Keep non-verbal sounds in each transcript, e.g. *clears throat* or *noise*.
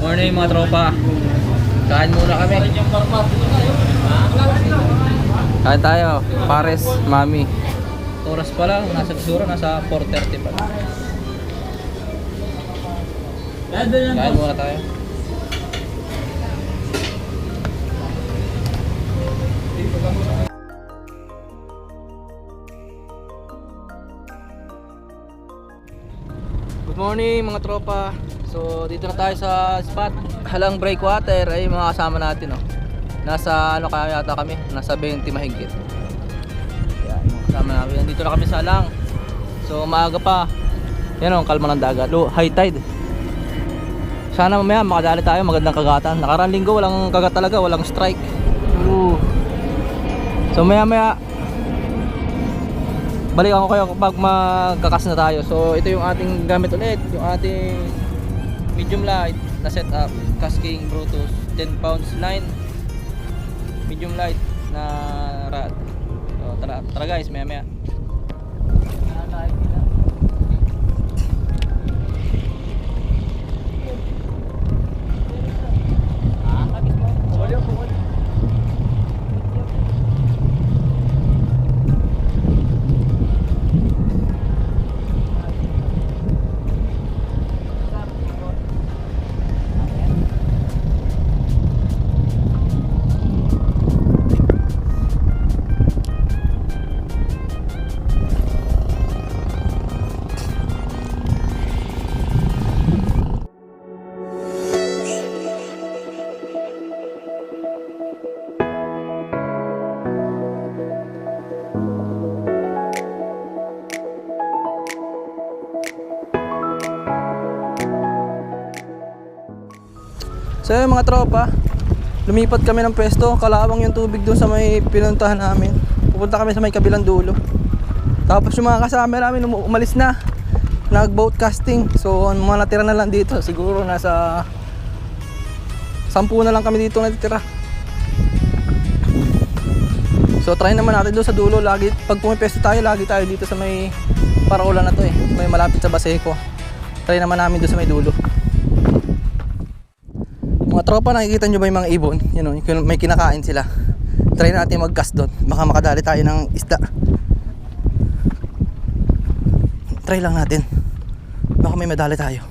Morning mga tropa. Kain muna kami. Kain tayo. Pares, mami. Oras pa lang. Nasa siguro nasa 4.30 pa lang. Kain muna tayo. Good morning mga tropa. So dito na tayo sa spot. Halang breakwater ay mga kasama natin oh. Nasa ano kaya yata kami? Nasa 20 mahigit. Yan, kasama namin. Dito na kami sa Halang. So maaga pa. Yan oh, kalma ng dagat. Low, high tide. Sana mamaya makadali tayo magandang kagatan. Nakarang linggo walang kagat talaga, walang strike. Ooh. So maya maya balikan ko kayo kapag magkakas na tayo. So ito yung ating gamit ulit, yung ating medium light na setup, Casking Brutus 10 pounds 9 medium light na rod. So tara, tara guys, maya maya. So yun mga tropa, lumipat kami ng pwesto, kalawang yung tubig doon sa may pinuntahan namin. Pupunta kami sa may kabilang dulo. Tapos yung mga kasama namin umu- umalis na. Nag-boat casting. So ang mga natira na lang dito, siguro nasa sampu na lang kami dito natitira. So try naman natin doon sa dulo. Lagi, pag pumipesto tayo, lagi tayo dito sa may paraulan na to eh. May malapit sa Baseco. Try naman namin doon sa may dulo. Mga tropa, nakikita nyo ba yung mga ibon? O, yung may kinakain sila. Try natin mag-cast doon. Baka makadali tayo ng isda. Try lang natin. Baka may madali tayo.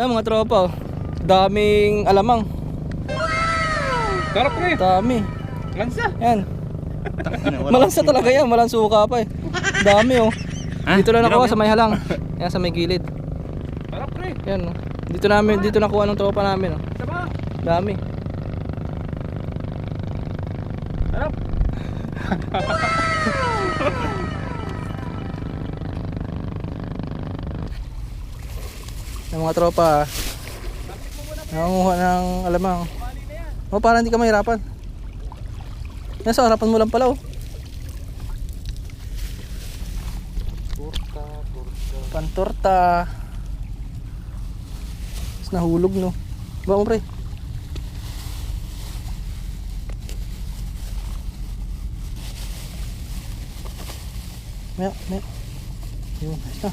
Yan mga tropa, oh. daming alamang. Karap pre, Dami. lansa. Yan. Malansa talaga yan, malansuka pa eh. Dami oh. Ha? Dito lang Grabe. sa may halang. Yan sa may gilid. pre. Yan oh. Dito namin, dito nakuha ng tropa namin oh. Isa ba? Dami. Sarap. *laughs* Ng mga tropa ah. Nangunguha ng alamang. Oh, para hindi ka mahirapan. Yan sa harapan mo lang pala oh. Turta, turta. Pantorta. Tapos nahulog no. Ba mo pre? Maya, maya. Yun, ayos na.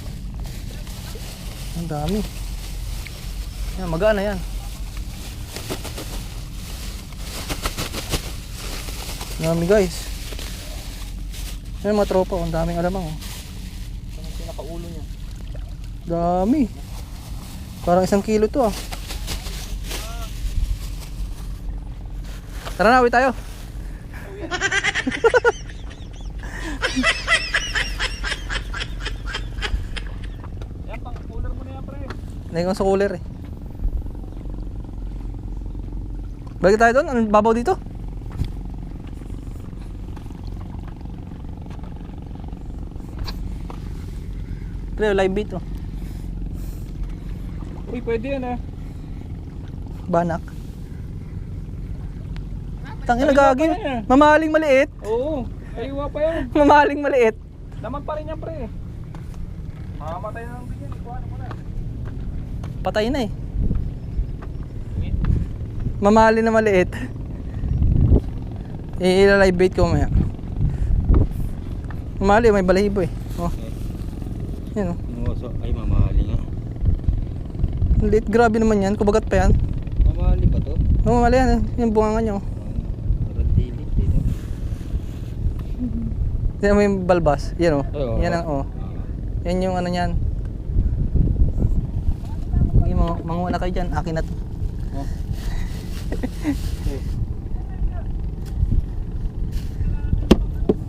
Ang dami. Yan, magana yan. Dami guys. Yan mga tropa, ang daming alamang oh. Ang pinakaulo niya. Dami. Parang isang kilo to ah. Tara na, uwi tayo. Yan, pang cooler mo na yan, pre. Naiwan sa cooler eh. Balik tayo doon? Anong babaw dito? Pre, live beat oh. Uy, pwede yan ah. Banak. Yan, ah. Mamahaling maliit. Oo. Kaliwa pa yan. *laughs* Mamahaling maliit. Laman pa rin yan, pre. Mamamatay na lang din yan. Ikuha mo na. Patay na eh. Mamali na maliit. I-live bait ko mamaya. Mamali, may balahibo eh. Oh. Yan oh. Ay mamali nga. Liit, grabe naman yan. Kubagat pa yan. Mamali ba to? Oh, mamali yan. eh. Yung bunga niya oh. Dilit dito. Yan mo yung balbas. Yan oh. Oo. Yan ang oh. Yan yung ano niyan. Sige, mga manguha na kayo dyan. Akin na to.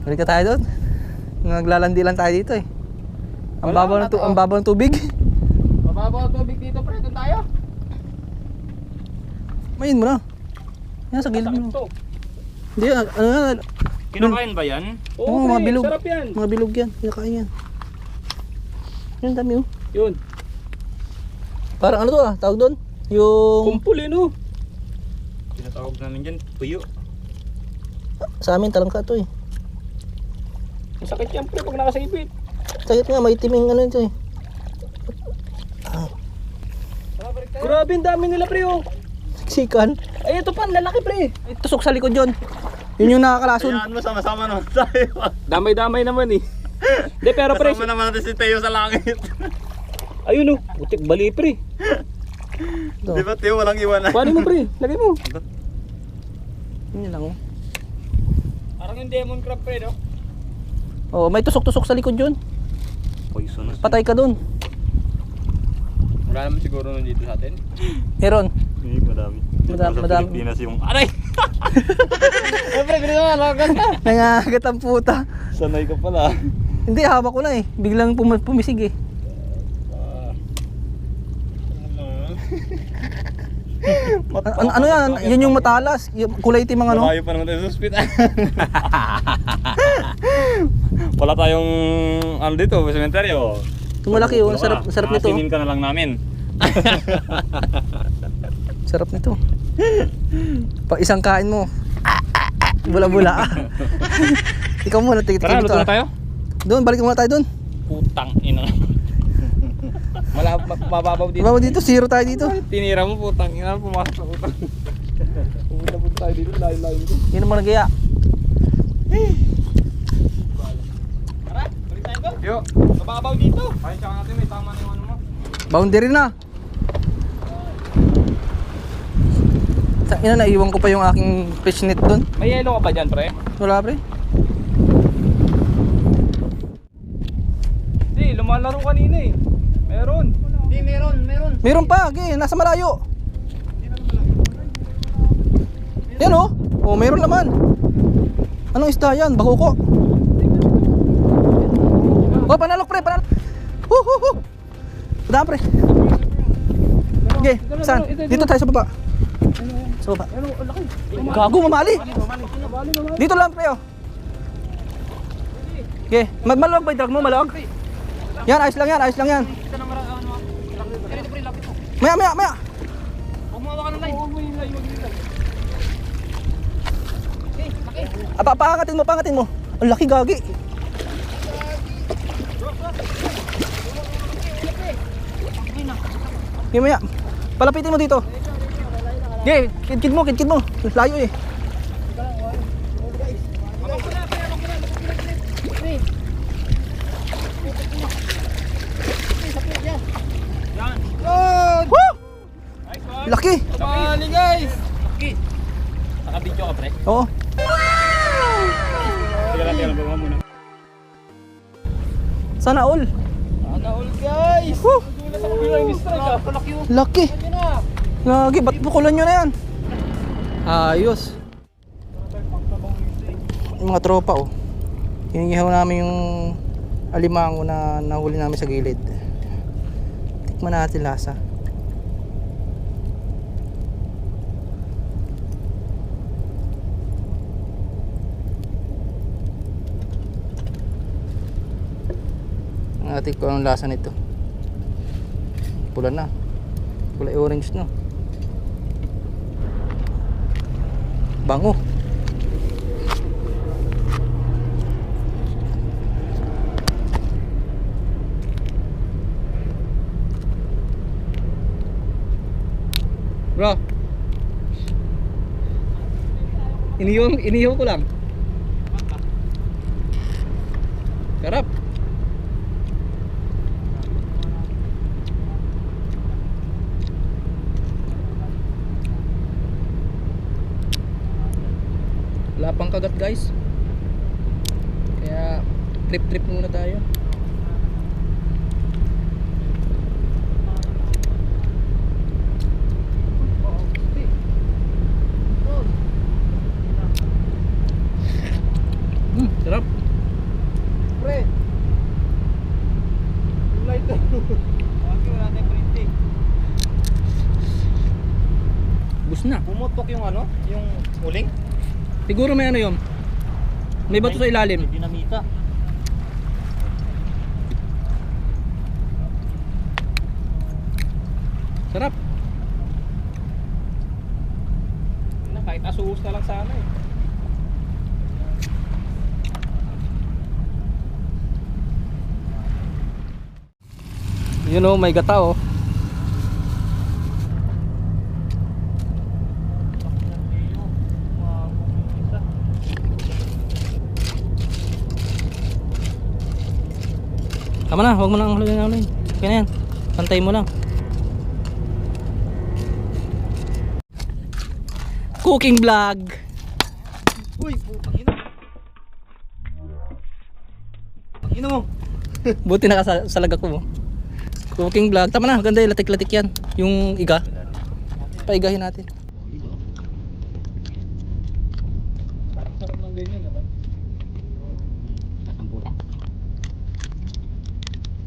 Balik ka tayo doon. Naglalandi lang tayo dito eh. Ang Wala, babaw ng, ang babaw ng tubig. Mababaw ang tubig dito, pre. Doon tayo. Mayin mo na. Yan sa gilid Sakit mo. to. Hindi, ano ano yan. Kinakain ba yan? Oo, Oo, pre. mga bilog. Sarap yan. Mga bilog yan. Kinakain yan. Yan dami oh. Yun. Parang ano to ah, tawag doon? Yung Kumpul eh, no? Tinatawag namin dyan, puyo. sa amin talangka to eh. Masakit yan, pre, pag nakasipit. Sakit nga, may timing ano ito eh. Grabe, ang dami nila, pre, oh. Siksikan. Ay, ito pa, ang lalaki, pre. Ay, tusok sa likod yun. Yun yung nakakalason. Hayaan mo, sama-sama naman tayo. Damay-damay naman, eh. Hindi, pero, pre, Kasama naman natin si Teo sa langit. *laughs* ayun, oh. Putik, bali, pre. Di ba Teo, walang iwan na. Kuhanin mo, pre. Lagay mo. Yun lang oh. Parang yung demon crab, pre, no? Oh, may tusok-tusok sa likod yun. Poisonous. Patay ka dun. Wala naman siguro nandito sa atin. Meron. Hindi, madami. Madami- Sa madami. Pilipinas yung... Aray! Eh, pre, ganito naman, lagan na. Nangagat ang puta. Sanay ka pala. Hindi, hawak ko na eh. Biglang pum- pumisig eh. A- ano, ano yan? Yun yung matalas. Yung kulay itim ang ano. Malayo pa naman tayo sa hospital. *laughs* Wala tayong ano dito, sementeryo. Yung malaki oh. Ang Sarap, ang sarap nito. oh. Asinin ka na lang namin. *laughs* Sarap nito. Pag isang kain mo. Bula-bula. *laughs* Ikaw muna, tigit Tara, dito. luto ah. na tayo. Doon, balik muna tayo doon. Putang ma- mababaw dito. Baba dito, zero tayo dito. Tinira mo putang ina, pumasok sa utang. Pumunta po tayo dito, layo-layo dito. Ang mga nagaya. Tara, balik tayo doon. Yo, mababaw dito. Ayun, tsaka natin, may tama na yung ano mo. Boundary na. Sa ina, naiwan ko pa yung aking fish net doon. May yelo ka pa dyan, pre? Wala pre. Hindi, lumalaro kanina eh. Meron. Hindi, meron, meron. Meron pa, okay, nasa malayo. Yan oh. Oh, meron naman. Anong isda yan? Bakuko. Oh, panalok pre, panalok. Hu hu hu. Daan pre. Okay, saan? Dito tayo sa baba. Sa baba. Gago, mamali. Dito lang, pre, oh. Okay, mag maluwag ba yung truck mo? Maluwag? Yan, ayos lang yan, ayos lang yan. Maya, maya, maya. Apa, paangatin mo, paangatin mo. Ang laki gagi. Okay, maya. Palapitin mo dito. Okay, kidkid mo, kidkid mo. Layo eh. Woo! Laki! Mali guys! Naka-video ka, pre. Oo. Teka lang, teka lang. Muna. Sana all. Sana all guys! Woo! Dulas ako bilang yung strike ah. Yun. Laki. Na. Lagi, ba't bukulan nyo na yan? Ayos. Yung mga tropa oh. Hinihihaw namin yung alimango na nahuli namin sa gilid. Tikman natin lasa. Natin ko ang lasa nito. Pula na. Kulay orange no. Bango. Bro. Inihaw, inihaw ko lang. Karap. Wala pang kagat guys. Kaya trip trip muna tayo. Hmm, sarap. Pre. Light. Okay, wala tayong printing. Bus na. Pumutok yung ano? Yung uling? Siguro may ano yun. May bato sa ilalim. Dinamita. Sarap. Na, kahit asuhos na lang sana eh. You know, may gata oh. Tama na, huwag mo nang huluin na huluin. Okay na yan. Pantay mo lang. Cooking vlog. Uy, putang ina. Ina mo. *laughs* Buti nakasalag ako. Cooking vlog. Tama na, ganda yung latik-latik yan. Yung iga. Paigahin natin. Sarap ng ganyan, diba? Ang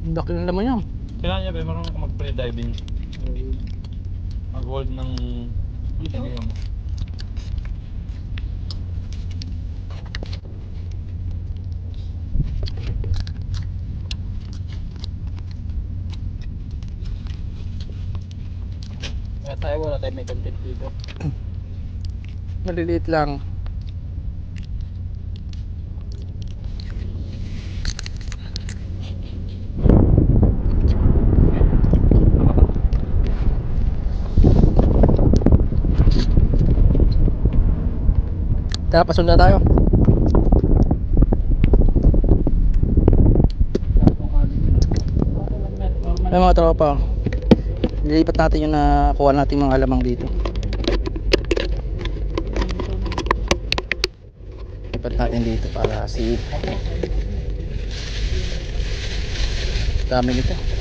laki ng laman yan. Kailangan niya ba marunong ka mag-pre-diving? Mag-hold ng... Tingnan mo. Kaya tayo wala tayo may content dito. *clears throat* Maliliit lang. Tara, pasunod na tayo. Ay mga tropa. Lilipat natin yung nakuha natin mga alamang dito. Lipat natin dito para si dami nito.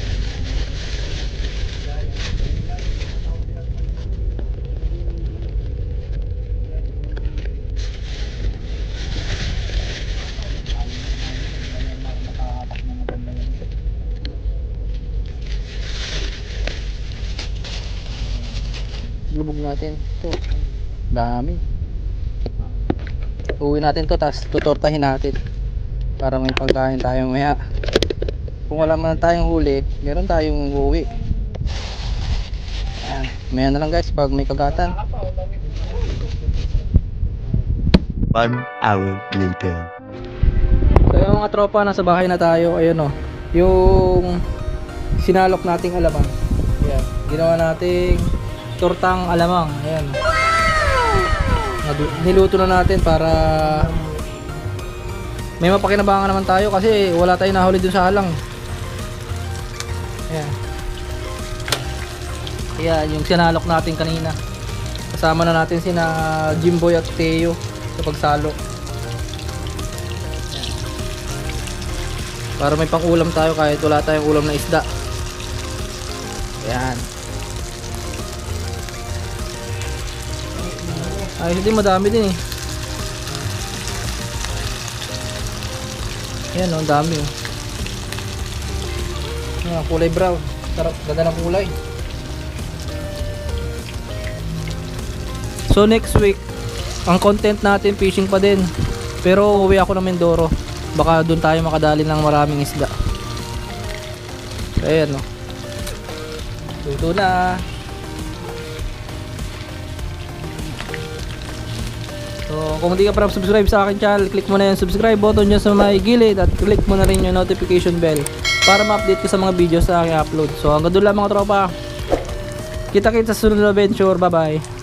Natin. Ito. Dami. Uwi natin to, tapos tutortahin natin. Para may pagkain tayo maya. Kung wala man tayong huli, meron tayong uuwi. Ayan. Maya na lang guys, pag may kagatan. One hour later. So yung mga tropa, nasa bahay na tayo. Ayun o. Yung sinalok nating alamang. Ayan. Ginawa nating tortang alamang. Ayan. Niluto na natin para may mapakinabangan naman tayo kasi wala tayong nahuli dun sa halang. Ayan. Ayan, yung sinalok natin kanina. Kasama na natin sina Jimboy at Teo sa pagsalo. Para may pang ulam tayo kahit wala tayong ulam na isda. Ayan. Ayos din, madami din eh. Ayan, oh, ang dami oh. Ayan, kulay brown. Sarap, ganda ng kulay. So next week, ang content natin fishing pa din. Pero uwi ako ng Mindoro. Baka doon tayo makadali ng maraming isda. Ayan no. Luto na. So, kung hindi ka pa subscribe sa akin channel, click mo na yung subscribe button dyan sa may gilid at click mo na rin yung notification bell para ma-update ka sa mga videos na aking upload. So, hanggang doon lang mga tropa. Kita-kita sa sunod na adventure. Bye-bye.